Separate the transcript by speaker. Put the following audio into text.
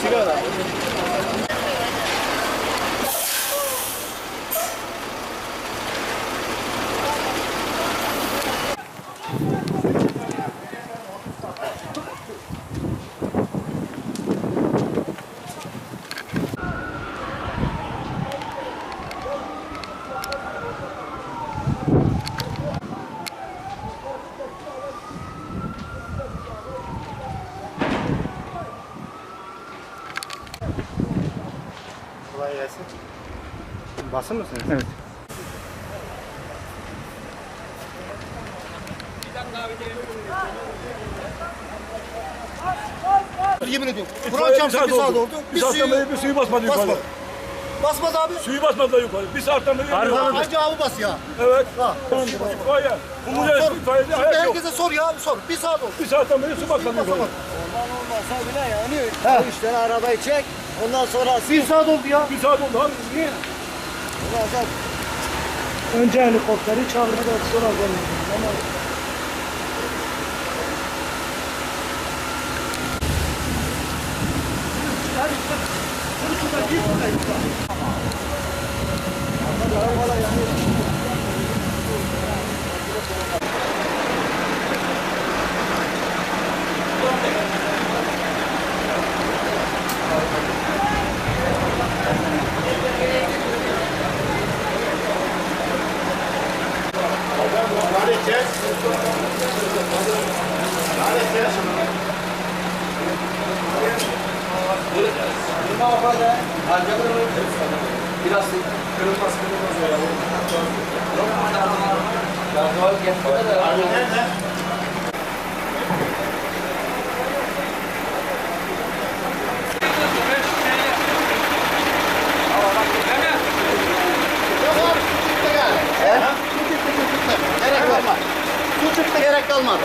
Speaker 1: 시간 안 Kolay gelsin. Basın mısınız?
Speaker 2: Evet.
Speaker 1: Yemin ediyorum.
Speaker 3: İtfaiye
Speaker 1: Kur'an
Speaker 3: bir saat
Speaker 1: bir saat
Speaker 3: oldu. Bir saatten beri bir suyu basmadı yukarı.
Speaker 1: basmadı. Basmaz abi.
Speaker 3: Suyu basmadı da yukarı. Bir saatten beri yapıyor.
Speaker 1: Anca abi bas ya.
Speaker 3: Evet.
Speaker 1: Ha.
Speaker 3: İtfaiye. Bu buraya
Speaker 1: Sor.
Speaker 3: itfaiyede
Speaker 1: Şimdi
Speaker 3: hayat yok.
Speaker 1: herkese sor ya. Sor. Bir saat oldu.
Speaker 3: Bir saatten beri su basmadı yukarı.
Speaker 4: Olmasa bile yani o üç tane arabayı çek. Ondan sonra
Speaker 1: Bir saat oldu ya.
Speaker 3: Bir saat oldu abi. Niye?
Speaker 4: ondan sonra
Speaker 2: Önce helikopteri çağırdılar sonra geldi.
Speaker 1: Gerek kalmadı. Çıktı gerek kalmadı.